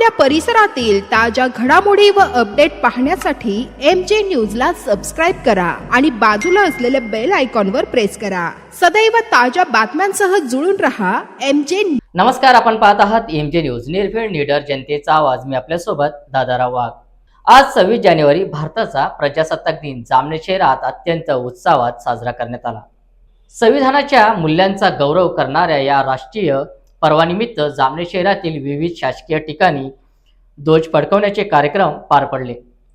आपल्या परिसरातील ताज्या घडामोडी व अपडेट पाहण्यासाठी एम जे न्यूजला सबस्क्राईब करा आणि बाजूला असलेल्या बेल आयकॉनवर प्रेस करा. सदैव ताज्या बातम्यांसह जुळून रहा एम जे नमस्कार आपण पाहत आहात एम जे न्यूज निर्भीड निडर जनतेचा आवाज. मी आपल्यासोबत दादाराव वाघ आज सव्वीस जानेवारी भारताचा प्रजासत्ताक दिन. जामनेर शहरात अत्यंत उत्साहात साजरा करण्यात आला. संविधानाच्या मूल्यांचा गौरव करणाऱ्या या राष्ट्रीय पर्वानिमित्त जामनेर शहरातील विविध शासकीय ठिकाणी ध्वज फडकवण्याचे कार्यक्रम पार पडले.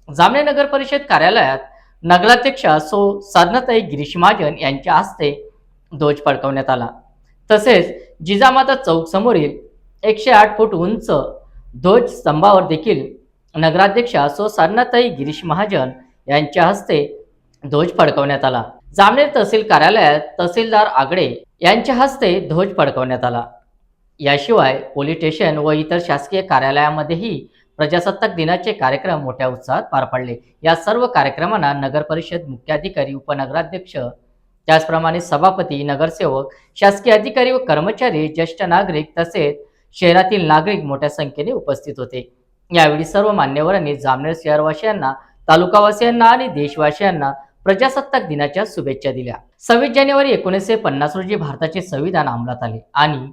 जामनेर नगर परिषद कार्यालयात नगराध्यक्षा सो साधनाताई गिरीश महाजन यांच्या हस्ते ध्वज फडकवण्यात आला. तसेच जिजामाता चौक समोरील एकशे आठ फूट उंच ध्वज स्तंभावर देखील नगराध्यक्षा सो साधनाताई गिरीश महाजन यांच्या हस्ते ध्वज फडकवण्यात आला. जामनेर तहसील कार्यालयात तहसीलदार आगडे यांच्या हस्ते ध्वज फडकवण्यात आला. याशिवाय पोलीस स्टेशन व इतर शासकीय कार्यालयामध्येही प्रजासत्ताक दिनाचे कार्यक्रम मोठ्या उत्साहात पार पडले. या सर्व कार्यक्रमांना नगर परिषद मुख्याधिकारी उपनगराध्यक्ष त्याचप्रमाणे सभापती नगरसेवक शासकीय अधिकारी व कर्मचारी ज्येष्ठ नागरिक तसेच शहरातील नागरिक मोठ्या संख्येने उपस्थित होते. यावेळी सर्व मान्यवरांनी जामनेर शहरवासियांना तालुकावासियांना आणि देशवासियांना प्रजासत्ताक दिनाच्या शुभेच्छा दिल्या. सव्वीस जानेवारी एकोणीसशे पन्नास रोजी भारताचे संविधान अंमलात आले आणि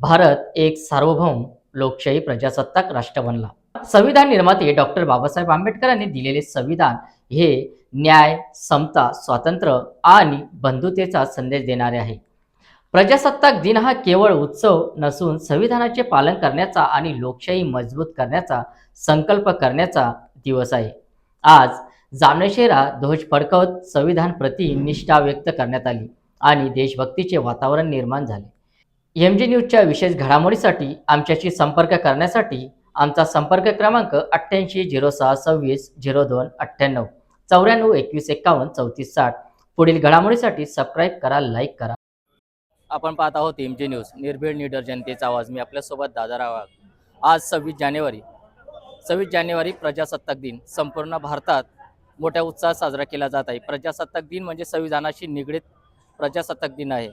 भारत एक सार्वभौम लोकशाही प्रजासत्ताक राष्ट्र बनला. संविधान निर्माते डॉक्टर बाबासाहेब आंबेडकरांनी दिलेले संविधान हे न्याय समता स्वातंत्र्य आणि बंधुतेचा संदेश देणारे आहे. प्रजासत्ताक दिन हा केवळ उत्सव नसून संविधानाचे पालन करण्याचा आणि लोकशाही मजबूत करण्याचा संकल्प करण्याचा दिवस आहे. आज जामनेर शहरात ध्वज फडकवत संविधान प्रति निष्ठा व्यक्त करण्यात आली आणि देशभक्तीचे वातावरण निर्माण झाले. एम जी न्यूजच्या विशेष घडामोडीसाठी आमच्याशी संपर्क करण्यासाठी आमचा संपर्क क्रमांक अठ्ठ्याऐंशी झिरो सहा सव्वीस झिरो दोन अठ्ठ्याण्णव. चौऱ्याण्णव एकवीस एकावन्न चौतीस साठ. पुढील घडामोडीसाठी सबस्क्राईब करा लाईक करा. आपण पाहत आहोत एम जी न्यूज निर्भीड निडर जनतेचा आवाज. मी आपल्यासोबत दादाराव आज सव्वीस जानेवारी. सव्वीस जानेवारी प्रजासत्ताक दिन. संपूर्ण भारतात मोठ्या उत्साहात साजरा केला जात आहे. प्रजासत्ताक दिन म्हणजे संविधानाशी निगडीत प्रजासत्ताक दिन आहे.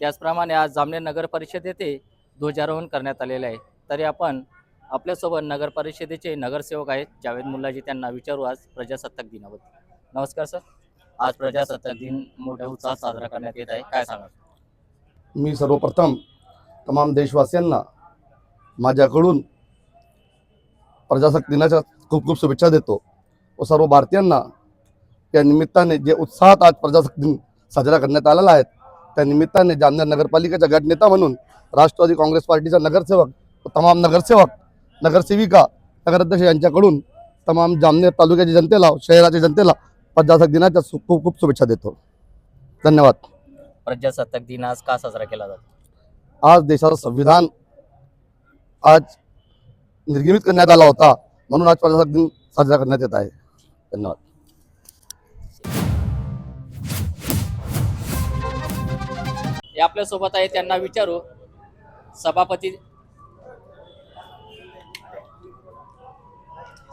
त्याचप्रमाणे आज जामनेर नगर परिषद येथे ध्वजारोहण करण्यात आलेले आहे. तरी आपण आपल्यासोबत नगर परिषदेचे नगरसेवक आहेत जावेद मुल्लाजी. त्यांना विचारू आज प्रजासत्ताक दिनाबद्दल. नमस्कार सर. आज प्रजासत्ताक दिन मोठ्या उत्साहात साजरा करण्यात येत आहे. काय सांगा मी सर्वप्रथम तमाम देशवासियांना माझ्याकडून प्रजासत्ताक दिनाच्या खूप खूप शुभेच्छा देतो व सर्व भारतीयांना या निमित्ताने जे उत्साहात आज प्रजासत्ताक दिन साजरा करण्यात आलेला आहे त्या निमित्ताने जामनेर नगरपालिकेचा गटनेता म्हणून राष्ट्रवादी काँग्रेस पार्टीचा नगरसेवक व तमाम नगरसेवक नगरसेविका नगराध्यक्ष यांच्याकडून तमाम जामनेर तालुक्याच्या जनतेला शहराच्या जनतेला प्रजासत्ताक दिनाच्या खूप खूप शुभेच्छा देतो. धन्यवाद. प्रजासत्ताक दिन आज का साजरा केला जातो? आज देशाचं संविधान आज निर्गमित करण्यात आला होता म्हणून आज प्रजासत्ताक दिन साजरा करण्यात येत आहे. धन्यवाद. हे आपल्यासोबत आहे त्यांना विचारू. सभापती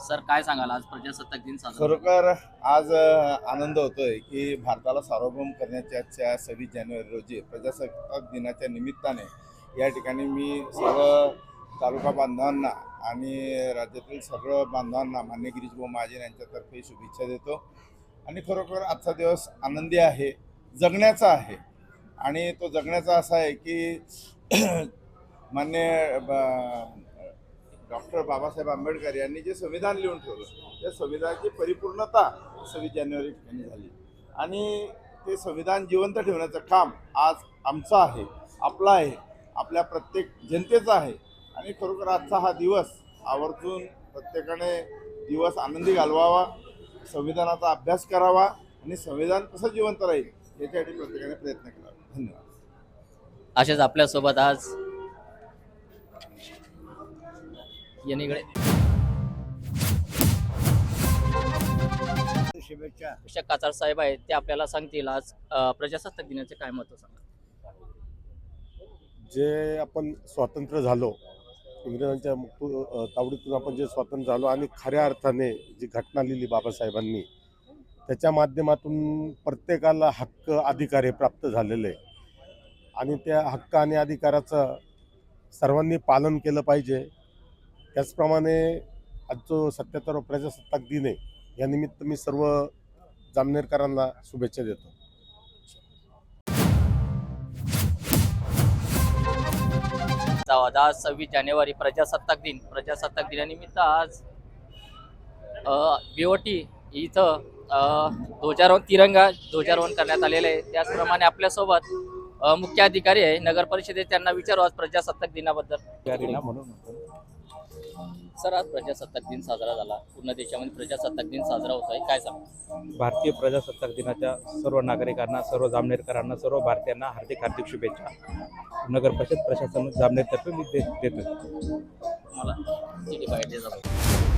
सर काय सांगाल? आज प्रजासत्ताक दिन साजरा खरोखर आज आनंद होतोय की भारताला सार्वभौम करण्याच्या सव्वीस जानेवारी रोजी प्रजासत्ताक दिनाच्या निमित्ताने या ठिकाणी मी सर्व तालुका बांधवांना आणि राज्यातील सर्व बांधवांना मान्य गिरीशभाऊ महाजन यांच्यातर्फे शुभेच्छा देतो. आणि खरोखर आजचा दिवस आनंदी आहे जगण्याचा आहे. आणि तो जगण्याचा असा आहे की मान्य ब- डॉक्टर बाबासाहेब आंबेडकर यांनी जे संविधान लिहून ठेवलं त्या संविधानाची परिपूर्णता सव्वीस जानेवारी ठिकाणी झाली. आणि ते संविधान जिवंत ठेवण्याचं काम आज आमचं आहे आपलं आहे आपल्या प्रत्येक जनतेचं आहे. आणि खरोखर आजचा हा दिवस आवर्जून प्रत्येकाने दिवस आनंदी घालवावा संविधानाचा अभ्यास करावा आणि संविधान कसं जिवंत राहील याच्यासाठी प्रत्येकाने प्रयत्न करावा. धन्यवाद. असेच आपल्यासोबत आज येणीकडे शुभेच्छा. विशाख काचार साहेब आहेत ते आपल्याला सांगतील आज अं, प्रजासत्ताक दिनाचे काय महत्त्व सांगा? जे आपण स्वातंत्र्य झालो इंग्रजांच्या मुक्तू अ, तावडीतून आपण जे स्वातंत्र्य झालो आणि खऱ्या अर्थाने जी घटना लिहिली बाबासाहेबांनी त्याच्या माध्यमातून प्रत्येकाला हक्क अधिकार हे प्राप्त झालेले आहे. आणि त्या हक्क आणि अधिकाराचं सर्वांनी पालन केलं पाहिजे. त्याचप्रमाणे आज जो सत्याहत्तर प्रजासत्ताक दिन आहे यानिमित्त मी सर्व जामनेरकरांना शुभेच्छा देतो. आज आज सव्वीस जानेवारी प्रजासत्ताक दिन. प्रजासत्ताक दिनानिमित्त आज बिओटी इथं ध्वजारोहण तिरंगा ध्वजारोहण करण्यात आलेलं आहे. त्याचप्रमाणे आपल्यासोबत मुख्य अधिकारी आहे. नगर परिषदेत त्यांना विचारू आज प्रजासत्ताक दिनाबद्दल. सर आज प्रजासत्ताक दिन साजरा झाला. पूर्ण देशामध्ये प्रजासत्ताक दिन साजरा होत आहे काय सांग भारतीय प्रजासत्ताक दिनाच्या सर्व नागरिकांना सर्व जामनेरकरांना सर्व भारतीयांना हार्दिक हार्दिक शुभेच्छा. नगर परिषद प्रशासन जामनेरतर्फे मी देतो मला सिटी बाहेर